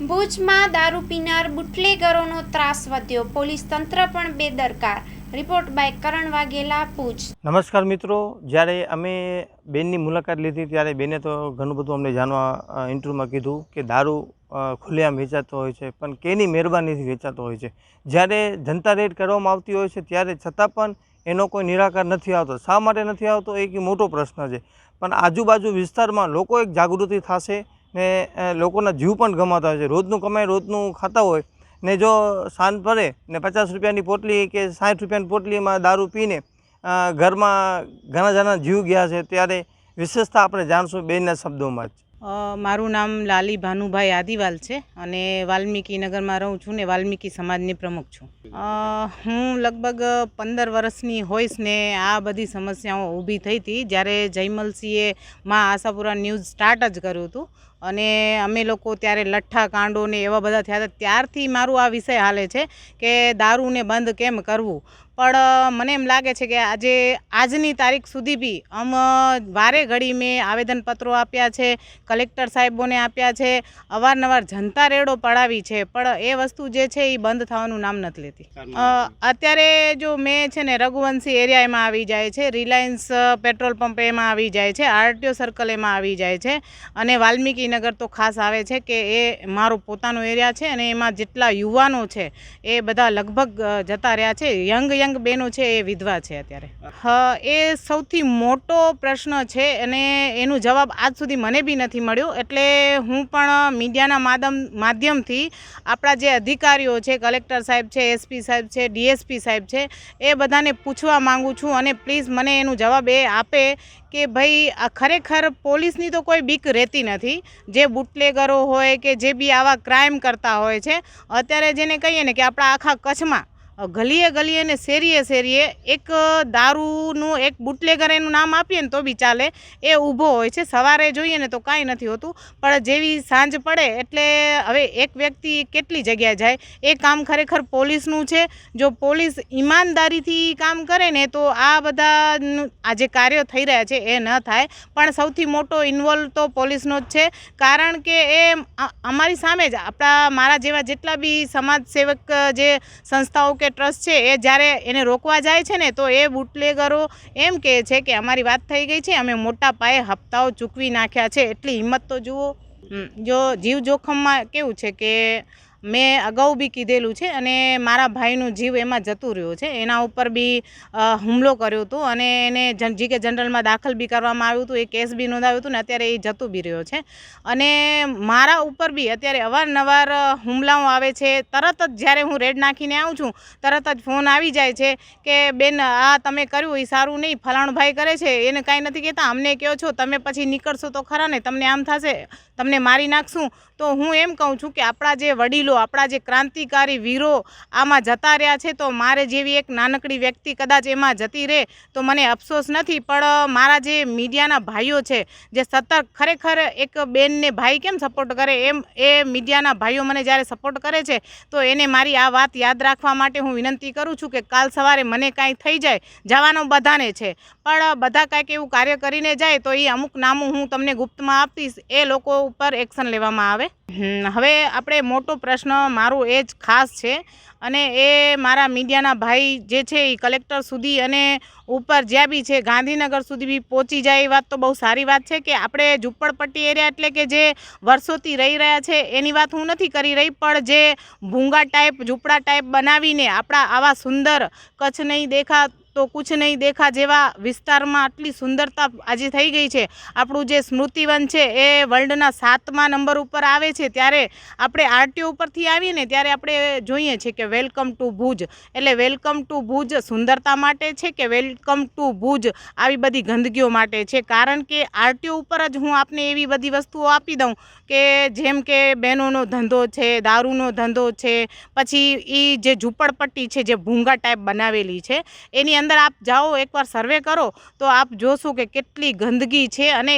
ભુજમાં દારૂ પીનાર બુટલેગરોનો ત્રાસ વધ્યો. પોલીસ તંત્ર પણ બેદરકાર. Report by Karan Vaghela, Bhuj. નમસ્કાર મિત્રો. જ્યારે અમે બેનની મુલાકાત લીધી, ત્યારે બેને તો ઘણું બધું અમને જાણવા ઇન્ટરવ્યુમાં કીધું કે દારૂ ખુલ્લેઆમ વેચાતો હોય છે, પણ કેની મહેરબાનીથી વેચાતો હોય છે? જ્યારે જનતા રેડ કરવામાં આવતી હોય છે, ત્યારે છતાં પણ એનો કોઈ નિરાકાર નથી આવતો. શા માટે નથી આવતો? એ એક મોટો પ્રશ્ન છે. પણ આજુબાજુ વિસ્તારમાં લોકો એક જાગૃતિ થશે ને લોકોના જીવ પણ ગમાતા હોય છે. રોજનું કમાઈ રોજનું ખાતા હોય. ને જો સાંજ પડે ને પચાસ રૂપિયાની પોટલી કે સાઠ રૂપિયાની પોટલીમાં દારૂ પીને ઘરમાં ઘણા જણા જીવ ગયા છે, ત્યારે વિશેષતા આપણે જાણશું બેના શબ્દોમાં જ. મારું નામ લાલી ભાનુભાઈ આદિવાલ છે અને વાલ્મીકી નગરમાં રહું છું ને વાલ્મીકી સમાજની પ્રમુખ છું. હું લગભગ પંદર વર્ષની હોઈશ ને આ બધી સમસ્યાઓ ઊભી થઈ હતી. જ્યારે જયમલસિંહે માં આશાપુરા ન્યૂઝ સ્ટાર્ટ જ કર્યું હતું. અને અમે લોકો ત્યારે લઠ્ઠા કાંડો ને એવા બધા થયા હતા. ત્યારથી મારું આ વિષય હાલે છે કે દારૂને બંધ કેમ કરવું? પણ મને એમ લાગે છે કે આજે આજની તારીખ સુધી બી આમ વારે ઘડી મેં આવેદનપત્રો આપ્યા છે કલેક્ટર સાહેબોને આપ્યા છે અવારનવાર જનતા રેડો પડાવી છે પણ એ વસ્તુ જે છે એ બંધ થવાનું નામ નથી લેતી. અત્યારે જો મેં છે ને રઘુવંશી એરિયા એમાં આવી જાય છે રિલાયન્સ પેટ્રોલ પંપ એમાં આવી જાય છે આરટીઓ સર્કલ એમાં આવી જાય છે અને વાલ્મીકી નગર તો ખાસ આવે છે કે એ મારો પોતાનો એરિયા છે અને એમાં જેટલા યુવાનો છે, એ બધા લગભગ જતા રહ્યા છે. યંગ યંગ બહેનો છે એ વિધવા છે અત્યારે. એ સૌથી મોટો પ્રશ્ન છે અને એનો જવાબ આજ સુધી મને બી નથી મળ્યો. એટલે હું પણ મીડિયાના માધ્યમ માધ્યમથી આપણા જે અધિકારીઓ છે, કલેક્ટર સાહેબ છે, એસપી સાહેબ છે, ડીએસપી સાહેબ છે, એ બધાને પૂછવા માંગુ છું અને પ્લીઝ મને એનો જવાબ એ આપે કે ભાઈ, આ ખરેખર પોલીસની તો કોઈ બીક રહેતી નથી. જે બુટલેગરો હોય કે જે બી આવા ક્રાઇમ કરતા હોય છે, અત્યારે જેને કહીએ ને કે આપણા આખા કચ્છમાં ગલીએ ગલીએ ને શેરીએ શેરીએ એક દારૂનું એક બુટલેગર એનું નામ આપીએ ને તો બી ચાલે. એ ઊભો હોય છે. સવારે જોઈએ ને તો કાંઈ નથી હોતું. પણ જેવી સાંજ પડે એટલે હવે એક વ્યક્તિ કેટલી જગ્યાએ જાય? એ કામ ખરેખર પોલીસનું છે. જો પોલીસ ઈમાનદારીથી કામ કરે ને તો આ બધા આ જે કાર્યો થઈ રહ્યા છે એ ન થાય. પણ સૌથી મોટો ઇન્વોલ્વ તો પોલીસનો જ છે. કારણ કે એ અમારી સામે જ આપણા મારા જેવા જેટલા બી સમાજ સેવક જે સંસ્થાઓ કે ટ્રસ્ટ છે એ જ્યારે એને રોકવા જાય છે ને તો એ બુટલેગરો એમ કહે છે કે અમારી વાત થઈ ગઈ છે, અમે મોટા પાયે હપ્તાઓ ચૂકવી નાખ્યા છે. એટલી હિંમત તો જુઓ. જો જીવ જોખમમાં કેવું છે કે મેં અગાઉ બી કીધેલું છે અને મારા ભાઈનું જીવ એમાં જતું રહ્યો છે. એના ઉપર બી હુમલો કર્યો હતો અને એને જન- જી કે જનરલમાં દાખલ બી કરવામાં આવ્યું હતું, એ કેસ બી નોંધાવ્યું હતું ને અત્યારે એ જતું બી રહ્યો છે. અને મારા ઉપર બી અત્યારે અવારનવાર હુમલાઓ આવે છે. તરત જ જ્યારે હું રેડ નાખીને આવું છું, તરત જ ફોન આવી જાય છે કે, બેન, આ તમે કર્યું એ સારું નહીં, ફલાણું ભાઈ કરે છે. એને કાંઈ નથી કહેતા, અમને કહો છો, તમે પછી નીકળશો તો ખરા ને, તમને આમ થશે. તમને મારી નાખશું. તો હું એમ કહું છું કે આપણા જે વડીલો, આપણા જે ક્રાંતિકારી વીરો આમાં જતા રહ્યા છે, તો મારે જેવી એક નાનકડી વ્યક્તિ કદાચ એમાં જતી રહે, તો મને અફસોસ નથી. પણ મારા જે મીડિયાના ભાઈઓ છે, જે સતર્ક ખરેખર એક બેનને ભાઈ કેમ સપોર્ટ કરે? એમ, એ મીડિયાના ભાઈઓ મને જ્યારે સપોર્ટ કરે છે, તો એને મારી આ વાત યાદ રાખવા માટે હું વિનંતી કરું છું કે કાલ સવારે મને કાંઈ થઈ જાય, જવાનો બધાને છે. પણ બધા કાંઈક એવું કાર્ય કરીને જાય, તો એ અમુક નામું હું તમને ગુપ્તમાં આપીશ. એ લોકો ઉપર એક્શન લેવામાં આવે. હવે આપણે મોટો પ્રશ્ન મારો એ જ ખાસ છે અને એ મારા મીડિયાના ભાઈ જે છે એ કલેક્ટર સુધી અને ઉપર જ્યાં બી છે, ગાંધીનગર સુધી બી પહોંચી જાય એ વાત તો બહુ સારી વાત છે કે આપણે ઝૂંપડપટ્ટી એરિયા એટલે કે જે વર્ષોથી રહી રહ્યા છે એની વાત હું નથી કરી રહી, પણ જે ભૂંગા ટાઈપ ઝૂંપડા ટાઈપ બનાવીને આપણા આવા સુંદર કચ્છ નહીં દેખા તો કુછ નહીં દેખા જેવા વિસ્તારમાં આટલી સુંદરતા આજે થઈ ગઈ છે. આપણું જે સ્મૃતિવન છે એ વર્લ્ડના સાતમા નંબર ઉપર આવે છે. ત્યારે આપણે આરટીઓ ઉપરથી આવીએ ને ત્યારે આપણે જોઈએ છીએ કે વેલકમ ટુ ભુજ. એટલે વેલકમ ટુ ભુજ સુંદરતા માટે છે કે વેલકમ ટુ ભુજ આવી બધી ગંદકીઓ માટે છે? કારણ કે આરટીઓ ઉપર જ હું આપને એવી બધી વસ્તુઓ આપી દઉં કે જેમ કે બહેનોનો ધંધો છે, દારૂનો ધંધો છે, પછી એ જે ઝૂંપડપટ્ટી છે જે ભૂંગા ટાઈપ બનાવેલી છે, એની અંદર આપ જાઓ, એકવાર સર્વે કરો, તો આપ જોશો કે કેટલી ગંદકી છે અને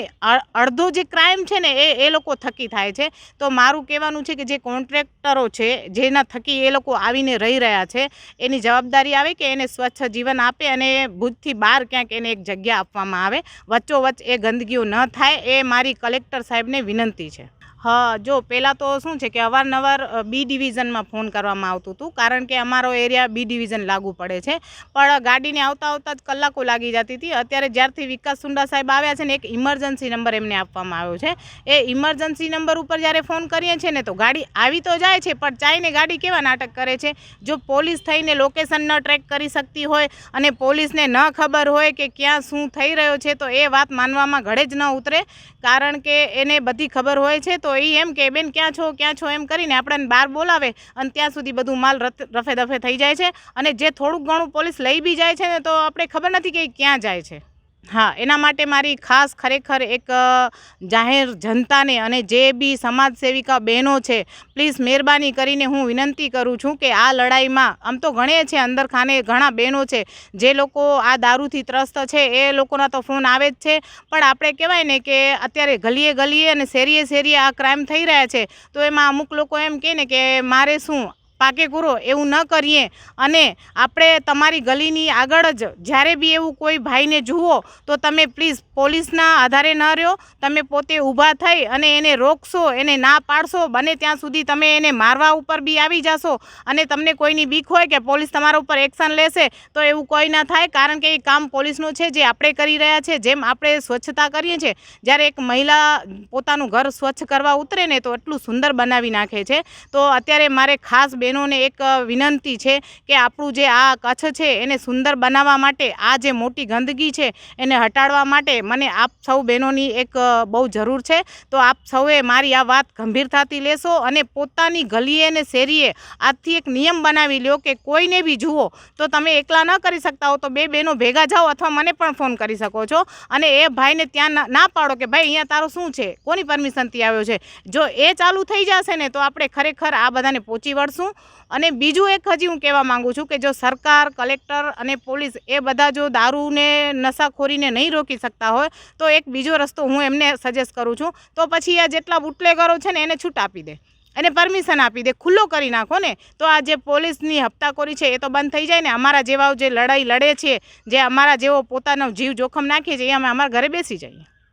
અડધો જે ક્રાઇમ છે ને, એ એ લોકો થકી થાય છે. તો મારું કહેવાનું છે કે જે કોન્ટ્રાક્ટરો છે, જેના થકી એ લોકો આવીને રહી રહ્યા છે, એની જવાબદારી આવે કે એને સ્વચ્છ જીવન આપે અને ભૂજથી બહાર ક્યાંક એને એક જગ્યા આપવામાં આવે. વચ્ચોવચ્ચ એ ગંદકીઓ ન થાય, એ મારી કલેક્ટર સાહેબને વિનંતી છે. હા, જો પહેલાં તો શું છે કે અવારનવાર બી ડિવિઝનમાં ફોન કરવામાં આવતું હતું, કારણ કે અમારો એરિયા બી ડિવિઝન લાગુ પડે છે. પણ ગાડીને આવતા આવતા જ કલાકો લાગી જતી હતી. અત્યારે જ્યારથી વિકાસ સુંડા સાહેબ આવ્યા છે ને, એક ઇમરજન્સી નંબર એમને આપવામાં આવ્યો છે. એ ઇમરજન્સી નંબર ઉપર જ્યારે ફોન કરીએ છીએ ને, તો ગાડી આવી તો જાય છે, પણ ચાઈને ગાડી કેવા નાટક કરે છે? જો પોલીસ થઈને લોકેશન ન ટ્રેક કરી શકતી હોય અને પોલીસને ન ખબર હોય કે ક્યાં શું થઈ રહ્યો છે, તો એ વાત માનવામાં ઘડે જ ન ઉતરે, કારણ કે એને બધી ખબર હોય છે તો એ એમ કે, બેન, ક્યાં છો? ક્યાં છો? એમ કરીને આપણને બહાર બોલાવે અને ત્યાં સુધી બધું માલ રફે દફે થઈ જાય છે. અને જે થોડુંક ઘણું પોલીસ લઈ બી જાય છે ને, તો આપણે ખબર નથી કે ક્યાં જાય છે. હા, એના માટે મારી ખાસ ખરેખર એક જાહેર જનતાને અને જે બી સમાજ સેવિકા બહેનો છે, પ્લીઝ મહેરબાની કરીને હું વિનંતી કરું છું કે આ લડાઈમાં, આમ તો ઘણે છે અંદર ખાને ઘણા બહેનો છે, જે લોકો આ દારૂથી ત્રસ્ત છે, એ લોકોના તો ફોન આવે જ છે, પણ આપણે કહેવાય ને કે અત્યારે ગલીએ ગલીએ અને શેરીએ શેરીએ આ ક્રાઇમ થઈ રહ્યા છે, તો એમાં અમુક લોકો એમ કહે ને કે મારે શું પાકે કૂરો એવું ન કરીએ. અને આપણે તમારી ગલીની આગળ જ જ્યારે બી એવું કોઈ ભાઈને જુઓ, તો તમે પ્લીઝ પોલીસના આધારે ન રહ્યો. તમે પોતે ઊભા થઈ અને એને રોકશો, એને ના પાડશો, બને ત્યાં સુધી તમે એને મારવા ઉપર બી આવી જશો. અને તમને કોઈની બીક હોય કે પોલીસ તમારા ઉપર એક્શન લેશે, તો એવું કોઈ ના થાય. કારણ કે એ કામ પોલીસનું છે, જે આપણે કરી રહ્યા છે, જેમ આપણે સ્વચ્છતા કરીએ છીએ. જ્યારે એક મહિલા પોતાનું ઘર સ્વચ્છ કરવા ઉતરે ને, તો એટલું સુંદર બનાવી નાખે છે. તો અત્યારે મારે ખાસ બહેનોને એક વિનંતી છે કે આપણું જે આ કચ્છ છે એને સુંદર બનાવવા માટે, આ જે મોટી ગંદકી છે એને હટાડવા માટે મને આપ સૌ બહેનોની એક બહુ જરૂર છે. તો આપ સૌએ મારી આ વાત ગંભીરતાથી લેશો અને પોતાની ગલીએ અને શેરીએ આજથી એક નિયમ બનાવી લ્યો કે કોઈને બી જુઓ તો તમે એકલા ન કરી શકતા હો તો બે બહેનો ભેગા જાઓ અથવા મને પણ ફોન કરી શકો છો. અને એ ભાઈને ત્યાં ના- પાડો કે ભાઈ અહીંયા તારો શું છે? કોની પરમિશનથી આવ્યો છે? જો એ ચાલુ થઈ જશે ને તો આપણે ખરેખર આ બધાને પહોંચી વળશું. અને બીજું એક હજી હું કહેવા માંગુ છું કે જો સરકાર, કલેક્ટર અને પોલીસ એ બધા જો દારૂને, નશાખોરીને નહીં રોકી શકતા હોય, તો એક બીજો રસ્તો હું એમને સજેસ્ટ કરું છું. તો પછી આ જેટલા બુટલેગરો છે ને એને છૂટ આપી દે. એને પરમિશન આપી દે. ખુલ્લો કરી નાખો ને. તો આ જે પોલીસની હપ્તાખોરી છે એ તો બંધ થઈ જાય ને. અમારા જેવા જે લડાઈ લડે છે, જે અમારા જેવો પોતાનો જીવ જોખમ નાખીએ છીએ એ અમે અમારા ઘરે બેસી જઈએ.